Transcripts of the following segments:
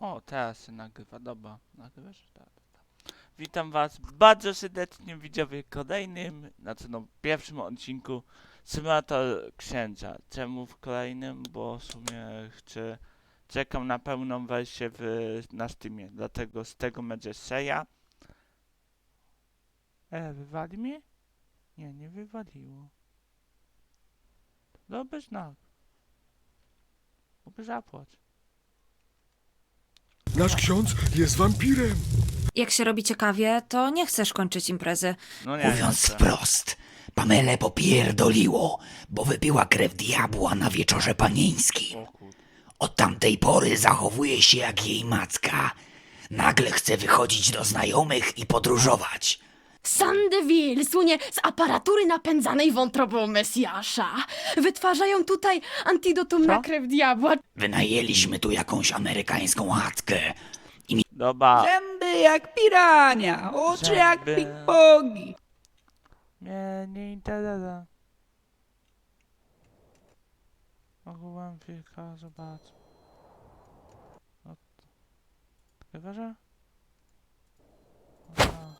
O, teraz się nagrywa, dobra. Nagrywasz? Tak, tak. Witam was bardzo serdecznie widzowie w kolejnym, znaczy no pierwszym odcinku Symulator Księcia. Czemu w kolejnym? Bo w sumie chcę, czekam na pełną wersję w, na Steamie, dlatego z tego będzie seria. E, wywali mnie? Nie, nie wywaliło. Dobry znak. Mógł zapłać. Nasz ksiądz jest wampirem. Jak się robi ciekawie, to nie chcesz kończyć imprezy. No nie, Mówiąc chcę. wprost, Pamelę popierdoliło, bo wypiła krew diabła na wieczorze panieńskim. Od tamtej pory zachowuje się jak jej macka. Nagle chce wychodzić do znajomych i podróżować. Sandeville słynie z aparatury napędzanej wątrobą Mesjasza. Wytwarzają tutaj antidotum na krew diabła. Wynajęliśmy tu jakąś amerykańską chatkę. Dobra. Zęby jak pirania, oczy jak Zęby. ping-pongi. Mnie nie interesuje. Mogłem wilka zobaczyć. No to- Chyba, że? Aha.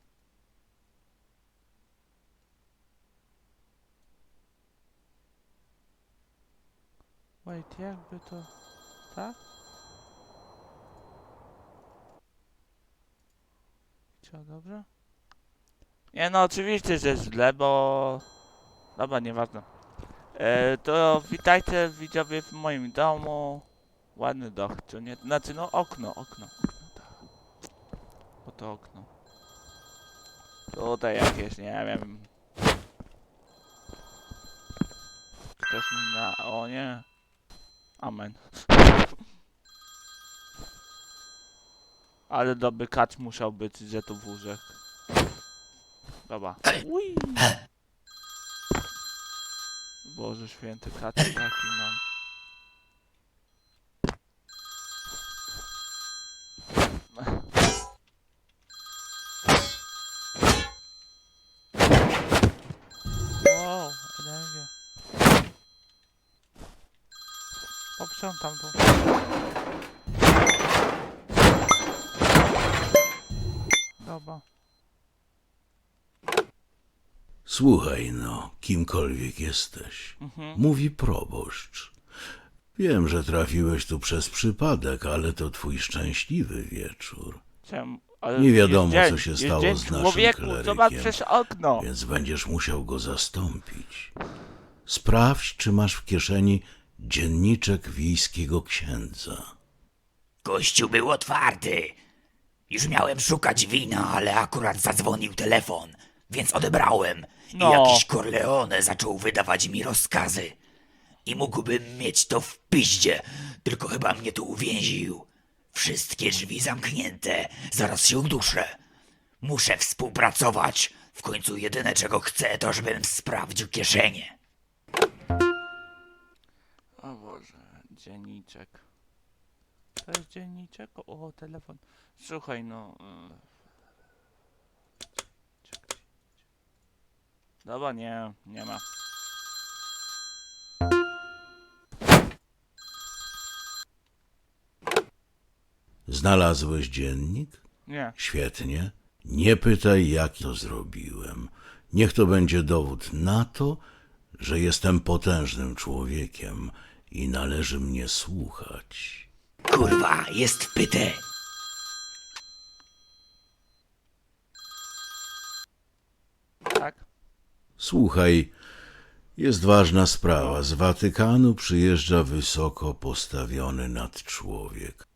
Wait, jakby to... Tak? Co, dobrze? Nie no, oczywiście, że źle, bo... Dobra, nieważne. E, to witajcie widzowie w moim domu. Ładny dach, czy nie? Znaczy no okno, okno, okno, tak. Po to okno. Tutaj jakieś, nie wiem. Ktoś mi na... o nie. Amen. Ale dobry kacz musiał być, że tu w łóżek. Dobra. Ui. Boże święty, kacz taki mam. Wow, energia. Poprzątam tu. Dobra. Słuchaj no, kimkolwiek jesteś. Mhm. Mówi proboszcz. Wiem, że trafiłeś tu przez przypadek, ale to twój szczęśliwy wieczór. Czemu? Ale Nie wiadomo, jest co dzień, się jest stało dzień z naszym człowieku, zobacz klerykiem. przez okno. Więc będziesz musiał go zastąpić. Sprawdź, czy masz w kieszeni dzienniczek wiejskiego księdza. Kościół był otwarty. Już miałem szukać wina, ale akurat zadzwonił telefon, więc odebrałem. No. I jakiś Corleone zaczął wydawać mi rozkazy. I mógłbym mieć to w piździe, tylko chyba mnie tu uwięził. Wszystkie drzwi zamknięte, zaraz się uduszę. Muszę współpracować. W końcu jedyne czego chcę, to żebym sprawdził kieszenie. Boże, dzienniczek. To jest dzienniczek? O, telefon. Słuchaj, no... y, Czekaj. Dobra, nie, nie ma. Znalazłeś dziennik? Nie. Świetnie. Nie pytaj, jak to zrobiłem. Niech to będzie dowód na to, że jestem potężnym człowiekiem i należy mnie słuchać. Kurwa, jest wpyte. Tak? Słuchaj, jest ważna sprawa. Z Watykanu przyjeżdża wysoko postawiony nadczłowiek.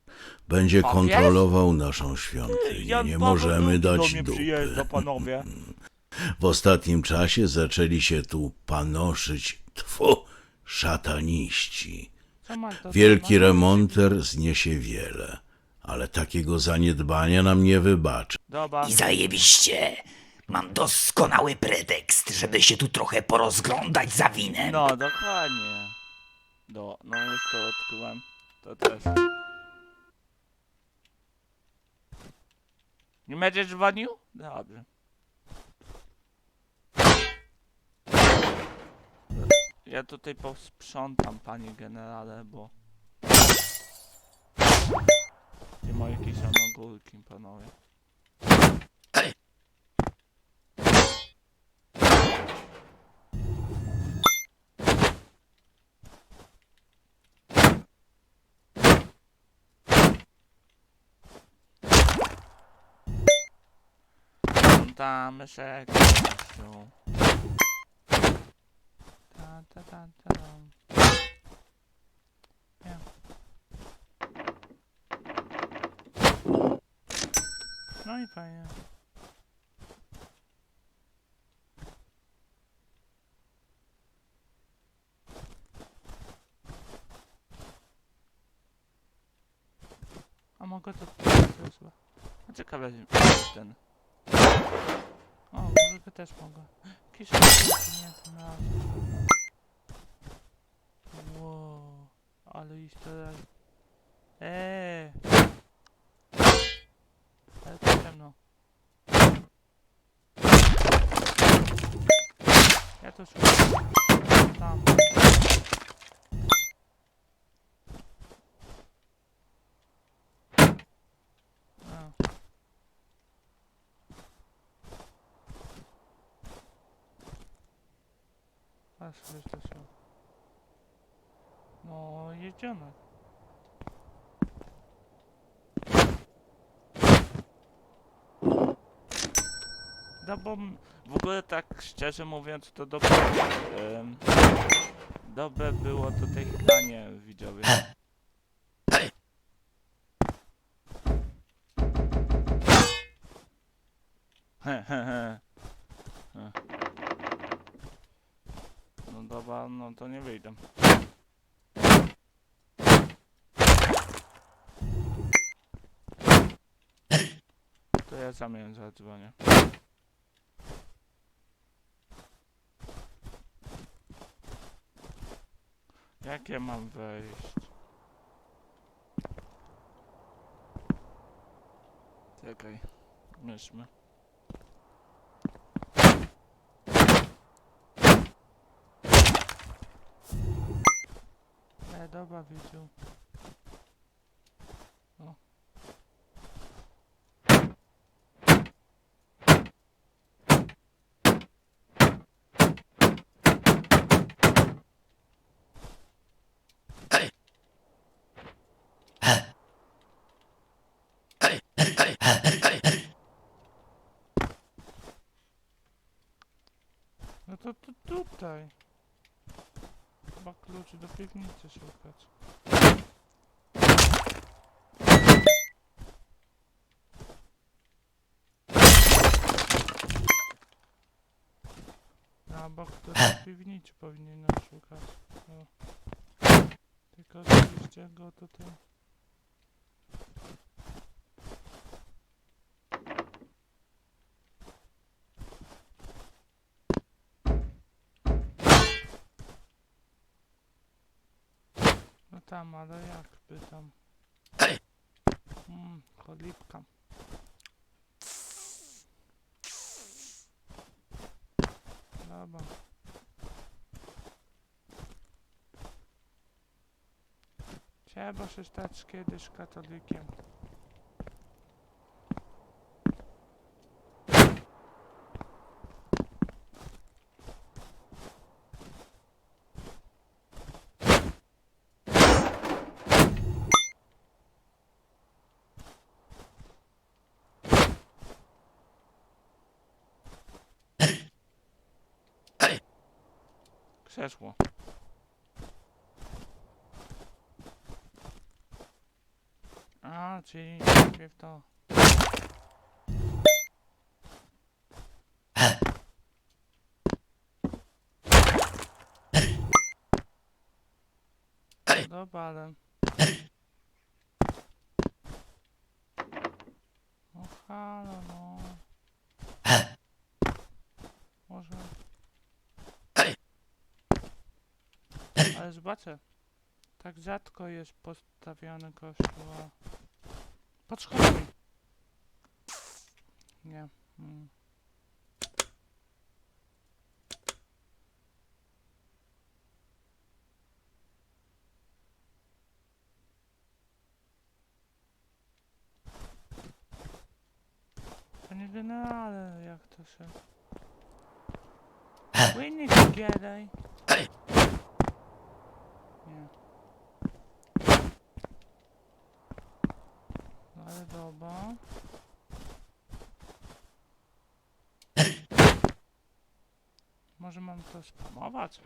Będzie Papież? kontrolował naszą świątynię. Nie możemy dać dupy. przyjeżdża, panowie. W ostatnim czasie zaczęli się tu panoszyć, tfu, szataniści. Wielki ma? remonter zniesie wiele, ale takiego zaniedbania nam nie wybaczy. I zajebiście. Mam doskonały pretekst, żeby się tu trochę porozglądać za winem. No, dokładnie. Do, no już to odkryłem. To też. Nie będziesz dzwonił? Dobrze. Ja tutaj posprzątam, panie generale, bo... Nie katolikiem, panowie. Tam się gościu. Ta ta ta ta. dam. Nie. No i fajnie. A mogę to jest chyba. A ciekawe ten. O, muzykę też mogę. Kiszę nie tym razem. Wow, ale iść teraz. Eee! Ale to ciemno. Ja to szukam. Tam. A. Aż wiesz to się. No, No bo w ogóle tak szczerze mówiąc to dobre, em, dobre było tutaj chlanie widzowie. He, he, he. No dobra, no to nie wyjdę. To ja sam ją zadzwonię. Jak ja mam wejść? Czekaj, myślmy. E, dobra, widział. O. No to, to tutaj. Chyba kluczy do piwnicy szukać. Na bok to do piwnicy powinienem szukać. No. Tylko oczywiście go tutaj. Tam, ale jak pytam? Mmm, cholipka. Dobra. Trzeba się stać kiedyś katolikiem. Krzesło. A, czyli najpierw to. Dobra, ale... No halo, no. Może... Ale zobaczę. Tak rzadko jest postawiony kościół. Pod schodami. Nie. Mm. Panie generale, jak to się... Płynie gadaj. Nie. No ale dobra. Może mam to spamować?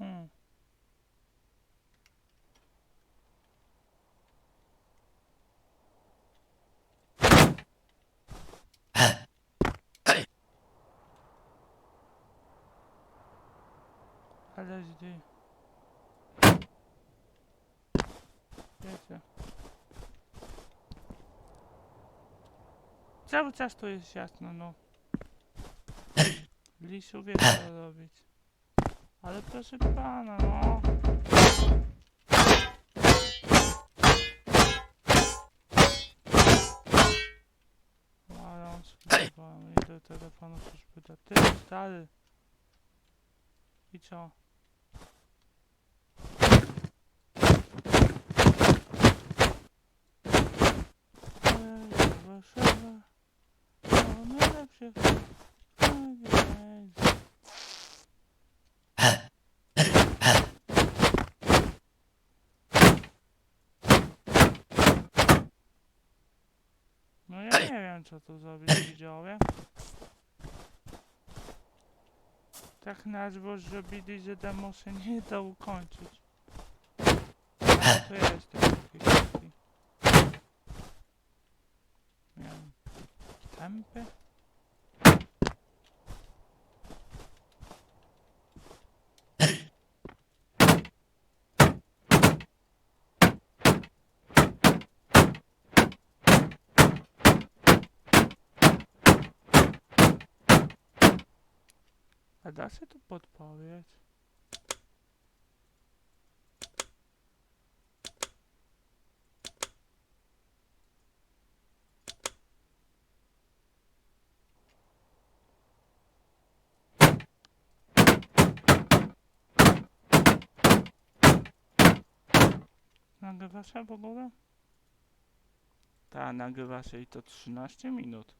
Hmm. LSD. Wiecie. Cały czas to jest jasno, no. Lisu wie co robić. Ale proszę pana, no. Ładąc, i do telefonu coś pyta. Ty, stary. I co? Ojej. No ja nie wiem co tu zrobić widzowie. Tak nazwo zrobili, że demo się nie da ukończyć. To jest taki. Tempy? Da tu podpowiedź? Nagrywa się w ogóle? Ta, nagrywa się i to 13 minut.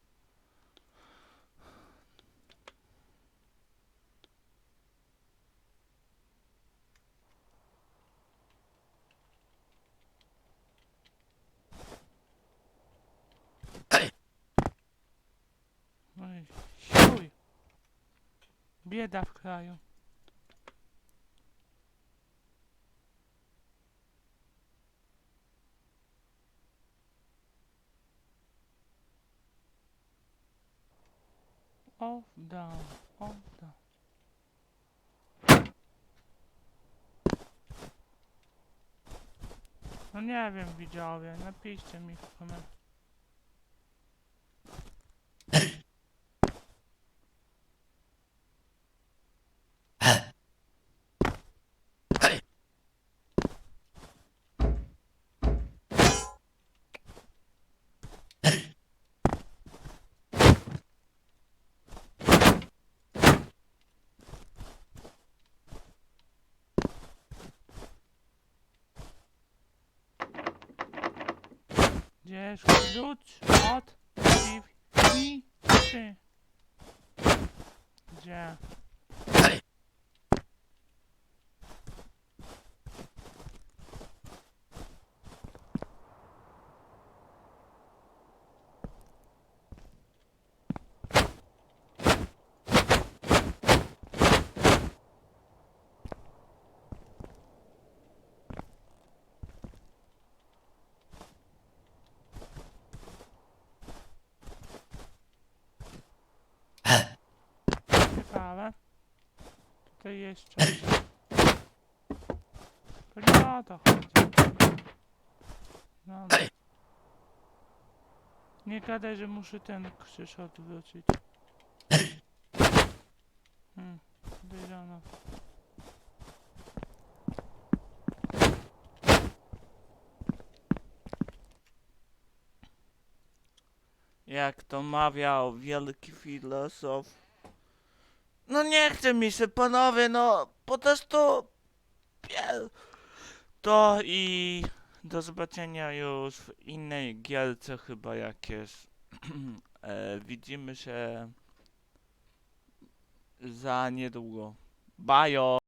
Bieda w kraju. Off, down, off, down. No nie wiem, widzowie, napiszcie mi w komentarzach. Gdzie jest klucz od piwnicy? Gdzie? Ciekawe. Tutaj jeszcze. To chodzi. No. Nie gadaj, że muszę ten krzyż odwrócić. Hmm. Jak to mawiał wielki filozof. No nie chce mi się, panowie, no po prostu... To i do zobaczenia już w innej gierce chyba jakieś. e, widzimy się za niedługo. Bajo!